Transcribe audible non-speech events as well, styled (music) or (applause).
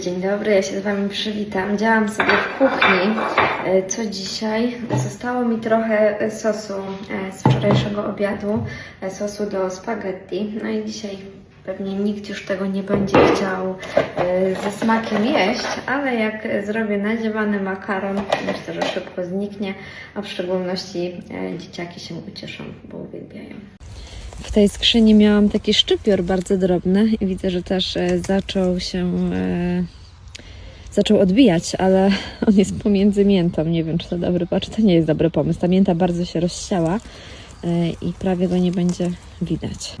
Dzień dobry, ja się z Wami przywitam. Działam sobie w kuchni. E, Co dzisiaj? Zostało mi trochę e, sosu e, z wczorajszego obiadu, sosu do spaghetti. No i dzisiaj pewnie nikt już tego nie będzie chciał ze smakiem jeść, ale jak zrobię nadziewany makaron, myślę, że szybko zniknie, a w szczególności dzieciaki się ucieszą, bo uwielbiają. W tej skrzyni miałam taki szczypior bardzo drobny i widzę, że też e, zaczął się e, zaczął odbijać, ale (laughs) on jest pomiędzy miętą. Nie wiem, czy to dobry patrz, to nie jest dobry pomysł. Ta mięta bardzo się rozsiała e, i prawie go nie będzie widać.